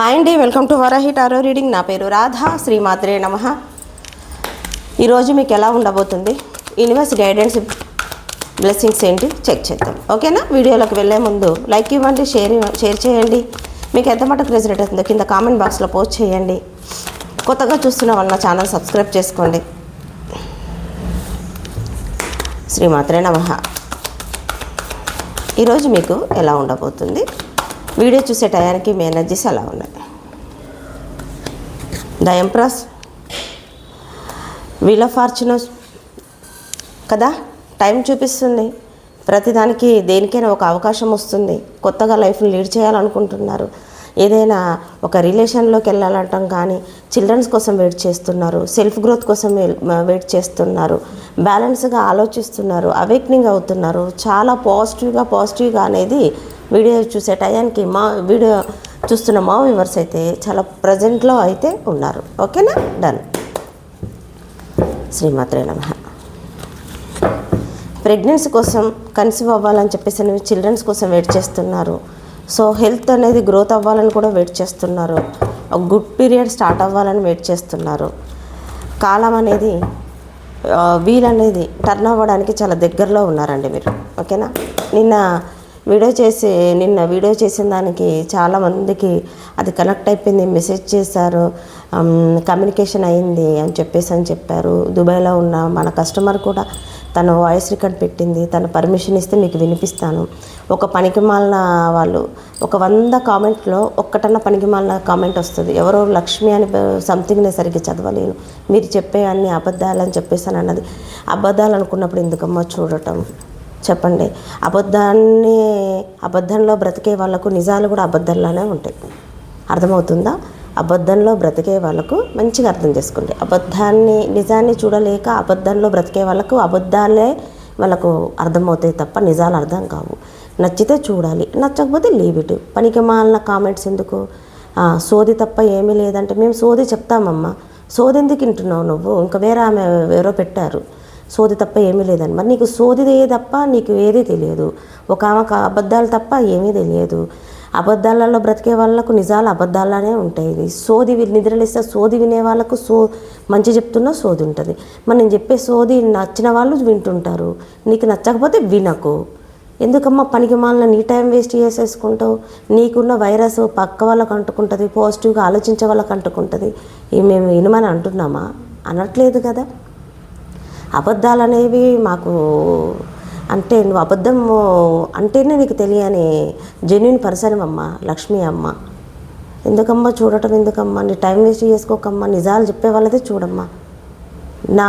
Hi అండి welcome to Varahi tarot reading. నా పేరు రాధా శ్రీమాత్రే నమ. ఈరోజు మీకు ఎలా ఉండబోతుంది? యూనివర్స్ గైడెన్స్ బ్లెస్సింగ్స్ ఏంటి? చెక్ చేద్దాం. ఓకేనా? వీడియోలోకి వెళ్ళే ముందు లైక్ ఇవ్వండి షేర్ షేర్ చేయండి. మీకు ఎంత మటుకు రిజల్ట్ అవుతుందో కింద కామెంట్ బాక్స్లో పోస్ట్ చేయండి. కొత్తగా చూస్తున్న వాళ్ళ నా ఛానల్ సబ్స్క్రైబ్ చేసుకోండి. శ్రీమాత్రే నమ. ఈరోజు మీకు ఎలా ఉండబోతుంది? వీడియో చూసే టయానికి మీ ఎనర్జీస్ అలా ఉన్నాయి. The empress wheel of fortunes కదా టైం చూపిస్తుంది. ప్రతిదానికి దేనికైనా ఒక అవకాశం వస్తుంది. కొత్తగా లైఫ్ని లీడ్ చేయాలనుకుంటున్నారు. ఏదైనా ఒక రిలేషన్లోకి వెళ్ళాలంటాం కానీ చిల్డ్రన్స్ కోసం వెయిట్ చేస్తున్నారు. సెల్ఫ్ గ్రోత్ కోసం వెయిట్ చేస్తున్నారు. బ్యాలెన్స్గా ఆలోచిస్తున్నారు. అవేక్నింగ్ అవుతున్నారు. చాలా పాజిటివ్గా పాజిటివ్గా అనేది వీడియో చూసే టయానికి మా వీడియో చూస్తున్న మా వ్యూవర్స్ అయితే చాలా ప్రజెంట్లో అయితే ఉన్నారు. ఓకేనా? డన్ శ్రీమాత్రే నమ. ప్రెగ్నెన్సీ కోసం కన్సీవ్ అవ్వాలని చెప్పేసి అని చిల్డ్రన్స్ కోసం వెయిట్ చేస్తున్నారు. సో హెల్త్ అనేది గ్రోత్ అవ్వాలని కూడా వెయిట్ చేస్తున్నారు. ఒక గుడ్ పీరియడ్ స్టార్ట్ అవ్వాలని వెయిట్ చేస్తున్నారు. కాలం అనేది వీల్ అనేది టర్న్ అవ్వడానికి చాలా దగ్గరలో ఉన్నారండి మీరు. ఓకేనా? నిన్న వీడియో చేసి నిన్న వీడియో చేసిన దానికి చాలామందికి అది కనెక్ట్ అయిపోయింది మెసేజ్ చేశారు um, కమ్యూనికేషన్ అయింది అని చెప్పేసి అని చెప్పారు. దుబాయ్లో ఉన్న మన కస్టమర్ కూడా తను వాయిస్ రికార్డ్ పెట్టింది తను పర్మిషన్ ఇస్తే మీకు వినిపిస్తాను. ఒక పనికి మాలిన వాళ్ళు ఒక వంద కామెంట్లో ఒక్కటన్న పనికి మాలిన కామెంట్ వస్తుంది. ఎవరో లక్ష్మి అని సంథింగ్ నేను సరిగ్గా చదవలేను మీరు చెప్పే అన్ని అబద్ధాలని చెప్పేసాను అన్నది. అబద్ధాలు అనుకున్నప్పుడు ఎందుకమ్మా చూడటం? చెప్పండి. అబద్ధాన్ని అబద్ధంలో బ్రతికే వాళ్ళకు నిజాలు కూడా అబద్ధంలోనే ఉంటాయి. అర్థమవుతుందా? అబద్ధంలో బ్రతికే వాళ్ళకు మంచిగా అర్థం చేసుకోండి. అబద్ధాన్ని నిజాన్ని చూడలేక అబద్ధంలో బ్రతికే వాళ్ళకు అబద్ధాలే వాళ్ళకు అర్థమవుతాయి తప్ప నిజాలు అర్థం కావు. నచ్చితే చూడాలి నచ్చకపోతే లీవ్ ఇట్ పనికి మాలిన కామెంట్స్ ఎందుకు? సోది తప్ప ఏమీ లేదంటే మేము సోది చెప్తామమ్మా. సోది ఎందుకు వింటున్నావు నువ్వు? ఇంకా వేరే ఆమె ఎవరో పెట్టారు. సోది తప్ప ఏమీ లేదని మరి నీకు సోదిదే తప్ప నీకు ఏదీ తెలియదు. ఒక ఆమెకు అబద్ధాలు తప్ప ఏమీ తెలియదు. అబద్ధాలలో బ్రతికే వాళ్ళకు నిజాలు అబద్ధాలనే ఉంటాయి. సోది నిద్రలేస్తే సోది వినే వాళ్ళకు సో మంచి చెప్తున్నా సోది ఉంటుంది. మరి నేను చెప్పే సోది నచ్చిన వాళ్ళు వింటుంటారు. నీకు నచ్చకపోతే వినకు. ఎందుకమ్మా పనికి మాలిన నీ టైం వేస్ట్ చేసేసుకుంటావు? నీకున్న వైరస్ పక్క వాళ్ళకు అంటుకుంటుంది పాజిటివ్గా ఆలోచించే వాళ్ళకు అంటుకుంటుంది. మేము వినమని అంటున్నామా? అనట్లేదు కదా. అబద్ధాలు అనేవి మాకు అంటే నువ్వు అబద్ధం అంటేనే నీకు తెలియని జెన్యున్ పర్సన్ అమ్మ లక్ష్మి అమ్మ. ఎందుకమ్మా? చూడటం ఎందుకమ్మా? నీ టైం వేస్ట్ చేసుకోకమ్మా? నిజాలు చెప్పే వాళ్ళదే చూడమ్మా. నా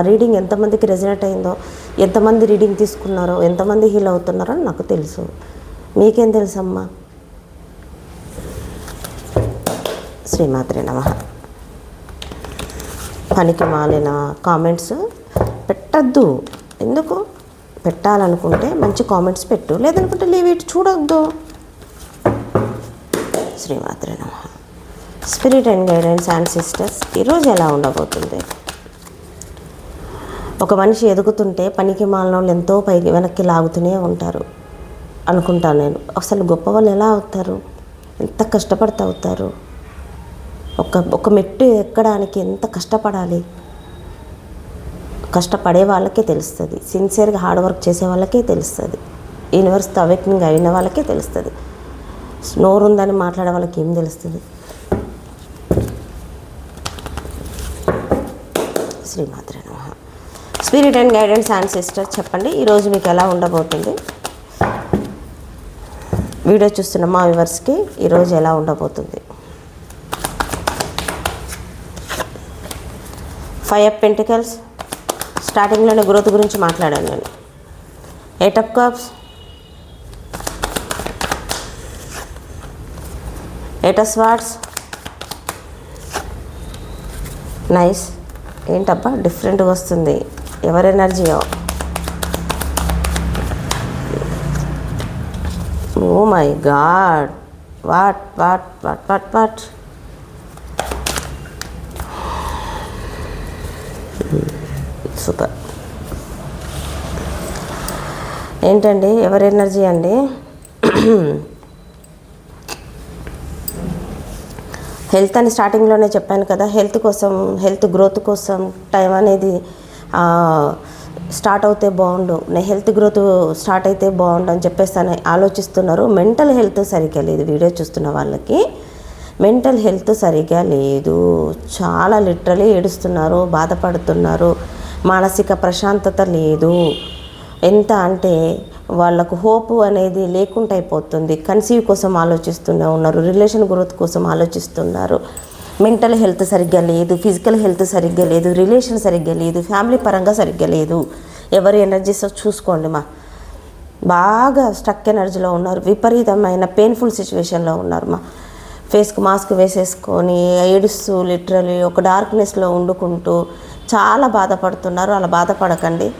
రీడింగ్ ఎంతమందికి రెజనేట్ అయిందో ఎంతమంది రీడింగ్ తీసుకున్నారో ఎంతమంది హీల్ అవుతున్నారో నాకు తెలుసు. మీకేం తెలుసమ్మా? శ్రీమాత్రే నమ. పనికి మాలిన కామెంట్స్ పెట్టద్దు. ఎందుకు? పెట్టాలనుకుంటే మంచి కామెంట్స్ పెట్టు. లేదనుకుంటే లీవ్ ఇట్ చూడొద్దు. శ్రీమాత్రే నమ. Spirit and guidance and sisters ఈరోజు ఎలా ఉండబోతుంది? ఒక మనిషి ఎదుగుతుంటే పనికి మాలిన వాళ్ళు ఎంతో పైకి వెనక్కి లాగుతూనే ఉంటారు అనుకుంటాను నేను. అసలు గొప్ప వాళ్ళు ఎలా అవుతారు? ఎంత కష్టపడతా అవుతారు? ఒక ఒక మెట్టు ఎక్కడానికి ఎంత కష్టపడాలి? కష్టపడే వాళ్ళకే తెలుస్తుంది. సిన్సియర్గా హార్డ్ వర్క్ చేసే వాళ్ళకే తెలుస్తుంది. యూనివర్స్తో అవేక్నింగ్ అయిన వాళ్ళకే తెలుస్తుంది. నోరు ఉందని మాట్లాడే వాళ్ళకి ఏం తెలుస్తుంది? శ్రీమాత్ర నమ. Spirit and guidance and sister చెప్పండి. ఈరోజు మీకు ఎలా ఉండబోతుంది? వీడియో చూస్తున్న మా వ్యూవర్స్కి ఈరోజు ఎలా ఉండబోతుంది? ఫైవ్ అప్ పెంటికల్స్ స్టార్టింగ్లోనే గ్రోత్ గురించి మాట్లాడాను నేను. Eight of cups. Eight of swords. Nice. ఏంటబ్బా? డిఫరెంట్గా వస్తుంది. ఎవరి ఎనర్జీయో? ఓ my god. What what what what what? Super ఏంటండి? ఎవరి ఎనర్జీ అండి? హెల్త్ అని స్టార్టింగ్లోనే చెప్పాను కదా. హెల్త్ కోసం హెల్త్ గ్రోత్ కోసం టైం అనేది స్టార్ట్ అవుతే బాగుండు. నేను హెల్త్ గ్రోత్ స్టార్ట్ అయితే బాగుండు అని చెప్పేసి ఆలోచిస్తున్నారు. మెంటల్ హెల్త్ సరిగ్గా లేదు. వీడియో చూస్తున్న వాళ్ళకి మెంటల్ హెల్త్ సరిగ్గా లేదు. చాలా లిటరలీ ఏడుస్తున్నారు బాధపడుతున్నారు. మానసిక ప్రశాంతత లేదు. ఎంత అంటే వాళ్ళకు హోప్ అనేది లేకుండా అయిపోతుంది. కన్సీవ్ కోసం ఆలోచిస్తూనే ఉన్నారు. రిలేషన్ గ్రోత్ కోసం ఆలోచిస్తున్నారు. మెంటల్ హెల్త్ సరిగ్గా లేదు. ఫిజికల్ హెల్త్ సరిగ్గా లేదు. రిలేషన్ సరిగ్గా లేదు. ఫ్యామిలీ పరంగా సరిగ్గా లేదు. ఎవరి ఎనర్జీస్ చూసుకోండి మా. బాగా స్ట్రక్ ఎనర్జీలో ఉన్నారు. విపరీతమైన పెయిన్ఫుల్ సిచ్యువేషన్లో ఉన్నారు మా. ఫేస్కి మాస్క్ వేసేసుకొని ఏడుస్తూ లిటరలీ ఒక డార్క్నెస్లో వండుకుంటూ చాలా బాధపడుతున్నారు. అలా బాధపడకండి.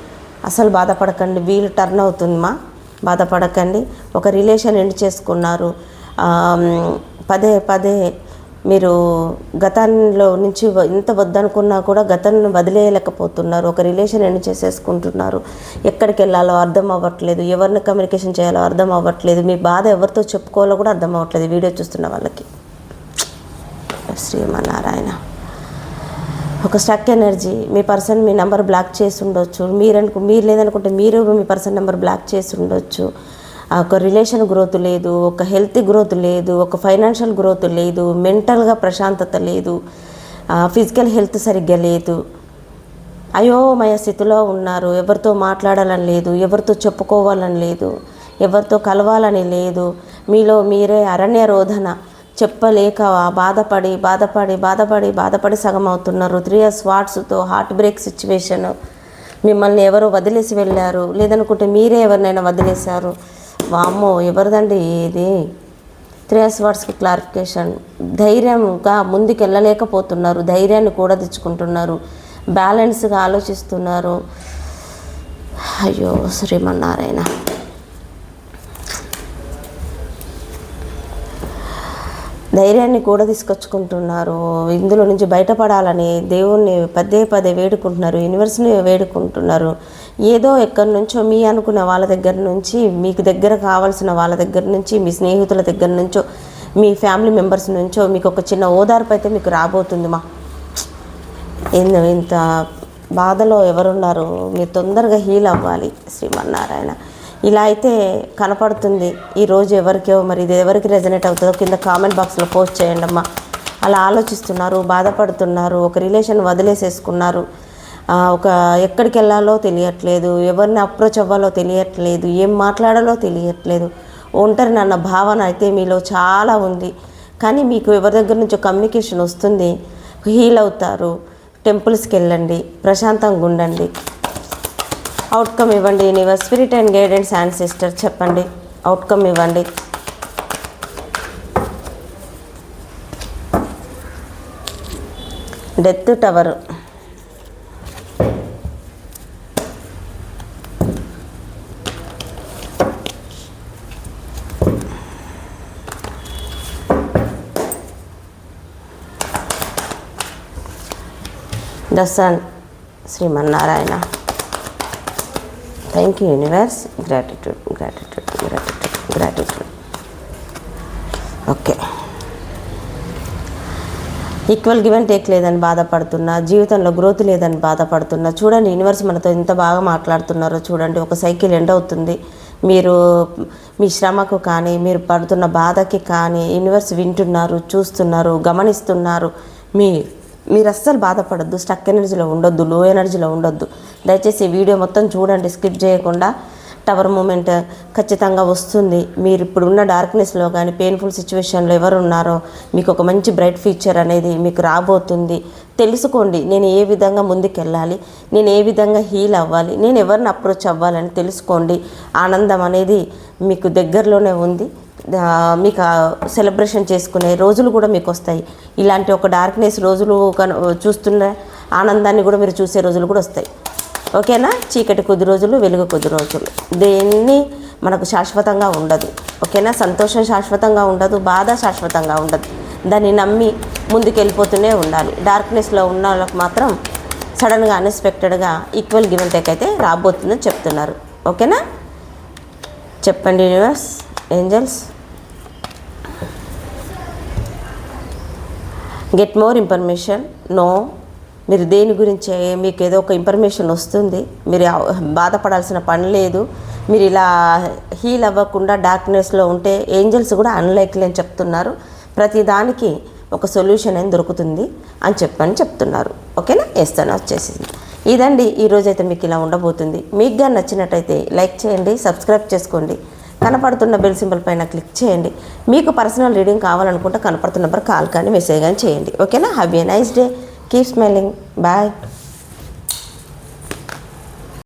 అసలు బాధపడకండి. వీలు టర్న్ అవుతుంది మా. బాధపడకండి. ఒక రిలేషన్ ఎండ్ చేసుకున్నారు. పదే పదే మీరు గతంలో నుంచి ఇంత ఎంత వద్దనుకున్నా కూడా గతాన్ని వదిలేయలేకపోతున్నారు. ఒక రిలేషన్ ఎండ్ చేసేసుకుంటున్నారు. ఎక్కడికి వెళ్ళాలో అర్థం అవ్వట్లేదు. ఎవరిని కమ్యూనికేషన్ చేయాలో అర్థం అవ్వట్లేదు. మీ బాధ ఎవరితో చెప్పుకోవాలో కూడా అర్థం అవ్వట్లేదు. వీడియో చూస్తున్న వాళ్ళకి. శ్రీమన్నారాయణ ఒక స్టక్ ఎనర్జీ మీ పర్సన్ మీ నెంబర్ బ్లాక్ చేసి ఉండొచ్చు. మీరు అనుకు మీరు లేదనుకుంటే మీరు మీ పర్సన్ నెంబర్ బ్లాక్ చేసి ఉండొచ్చు. ఆ ఒక రిలేషన్ గ్రోత్ లేదు ఒక హెల్త్ గ్రోత్ లేదు ఒక ఫైనాన్షియల్ గ్రోత్ లేదు మెంటల్గా ప్రశాంతత లేదు ఫిజికల్ హెల్త్ సరిగ్గా లేదు. అయోమయ స్థితిలో ఉన్నారు. ఎవరితో మాట్లాడాలని లేదు ఎవరితో చెప్పుకోవాలని లేదు ఎవరితో కలవాలని లేదు. మీలో మీరే అరణ్య రోధన. చెప్పలేక బాధపడి బాధపడి బాధపడి బాధపడి సగం అవుతున్నారు త్రీ ఇయర్స్ వాట్స్తో హార్ట్ బ్రేక్ సిచ్యువేషన్ మిమ్మల్ని ఎవరో వదిలేసి వెళ్ళారు. లేదనుకుంటే మీరే ఎవరినైనా వదిలేశారు. వామ్మో ఎవరిదండి ఇది? త్రీ ఇయర్స్ వాట్స్కి క్లారిఫికేషన్ ధైర్యంగా ముందుకు వెళ్ళలేకపోతున్నారు ధైర్యాన్ని కూడా తెచ్చుకుంటున్నారు బ్యాలెన్స్గా ఆలోచిస్తున్నారు. అయ్యో శ్రీమన్నారాయణ. ధైర్యాన్ని కూడా తీసుకొచ్చుకుంటున్నారు. ఇందులో నుంచి బయటపడాలని దేవుణ్ణి పదే పదే వేడుకుంటున్నారు యూనివర్స్ని వేడుకుంటున్నారు. ఏదో ఎక్కడి నుంచో మీ అనుకున్న వాళ్ళ దగ్గర నుంచి మీకు దగ్గర కావాల్సిన వాళ్ళ దగ్గర నుంచి మీ స్నేహితుల దగ్గర నుంచో మీ ఫ్యామిలీ మెంబర్స్ నుంచో మీకు ఒక చిన్న ఓదార్పు అయితే మీకు రాబోతుంది మా. ఇంత ఇంత బాధలో ఎవరున్నారు? మీరు తొందరగా హీల్ అవ్వాలి శ్రీమన్నారాయణ. ఇలా అయితే కనపడుతుంది. ఈరోజు ఎవరికో మరి ఇది ఎవరికి రెజనేట్ అవుతుందో కింద కామెంట్ బాక్స్లో పోస్ట్ చేయండి అమ్మా. అలా ఆలోచిస్తున్నారు బాధపడుతున్నారు ఒక రిలేషన్ వదిలేసేసుకున్నారు. ఒక ఎక్కడికి వెళ్ళాలో తెలియట్లేదు ఎవరిని అప్రోచ్ అవ్వాలో తెలియట్లేదు ఏం మాట్లాడాలో తెలియట్లేదు. ఒంటరి అన్న భావన అయితే మీలో చాలా ఉంది. కానీ మీకు ఎవరి దగ్గర నుంచో కమ్యూనికేషన్ వస్తుంది హీల్ అవుతారు టెంపుల్స్కి వెళ్ళండి ప్రశాంతంగా ఉండండి. అవుట్కమ్ ఇవ్వండి universe spirit and guidance and sister చెప్పండి. అవుట్కమ్ ఇవ్వండి. Death tower దసన్ Srimannarayana thank you universe gratitude gratitude gratitude gratitude okay equal give and take లేదని బాధపడుతున్నా జీవితంలో గ్రోత్ లేదని బాధపడుతున్నా చూడండి యూనివర్స్ మనతో ఎంత బాగా మాట్లాడుతున్నారో చూడండి ఒక సైకిల్ ఎండ్ అవుతుంది. మీరు మీ శ్రమకు కానీ మీరు పడుతున్న బాధకి కానీ యూనివర్స్ వింటున్నారు చూస్తున్నారు గమనిస్తున్నారు. మీ మీరు అస్సలు బాధపడద్దు స్టక్ ఎనర్జీలో ఉండొద్దు లో ఎనర్జీలో ఉండొద్దు. దయచేసి వీడియో మొత్తం చూడండి స్కిప్ చేయకుండా. టవర్ మూమెంట్ ఖచ్చితంగా వస్తుంది. మీరు ఇప్పుడు ఉన్న డార్క్నెస్లో కానీ పెయిన్ఫుల్ సిచ్యువేషన్లో ఎవరు ఉన్నారో మీకు ఒక మంచి బ్రైట్ ఫ్యూచర్ అనేది మీకు రాబోతుంది. తెలుసుకోండి నేను ఏ విధంగా ముందుకెళ్ళాలి నేను ఏ విధంగా హీల్ అవ్వాలి నేను ఎవరిని అప్రోచ్ అవ్వాలని తెలుసుకోండి. ఆనందం అనేది మీకు దగ్గరలోనే ఉంది. మీకు సెలబ్రేషన్ చేసుకునే రోజులు కూడా మీకు వస్తాయి. ఇలాంటి ఒక డార్క్నెస్ రోజులు కను చూస్తున్న ఆనందాన్ని కూడా మీరు చూసే రోజులు కూడా వస్తాయి. ఓకేనా? చీకటి కొద్ది రోజులు వెలుగు కొద్ది రోజులు. దేన్ని మనకు శాశ్వతంగా ఉండదు. ఓకేనా? సంతోషం శాశ్వతంగా ఉండదు బాధ శాశ్వతంగా ఉండదు. దాన్ని నమ్మి ముందుకెళ్ళిపోతూనే ఉండాలి. డార్క్నెస్లో ఉన్న వాళ్ళకి మాత్రం సడన్గా అన్ఎక్స్పెక్టెడ్గా ఈక్వల్ గివెన్ టేక్ అయితే రాబోతుందని చెప్తున్నారు. ఓకేనా? చెప్పండి universe angels get more information no మీరు దేని గురించి మీకు ఏదో ఒక ఇన్ఫర్మేషన్ వస్తుంది మీరు బాధపడాల్సిన పని లేదు మీరు ఇలా హీల్ అవ్వకుండా డార్క్నెస్లో ఉంటే ఏంజల్స్ కూడా అన్లైక్లీ అని చెప్తున్నారు. ప్రతిదానికి ఒక సొల్యూషన్ అని దొరుకుతుంది అని చెప్పని చెప్తున్నారు. ఓకేనా? వేస్తాను వచ్చేసింది ఇదండి ఈరోజైతే మీకు ఇలా ఉండబోతుంది. మీకు కానీ నచ్చినట్టయితే లైక్ చేయండి సబ్స్క్రైబ్ చేసుకోండి. కనపడుతున్న బెల్ సింబల్ పైన క్లిక్ చేయండి. మీకు పర్సనల్ రీడింగ్ కావాలనుకుంటే కనపడుతున్న నెంబర్ కాల్ కానీ మెసేజ్ కానీ చేయండి. ఓకేనా? Have a nice day Keep smiling. Bye.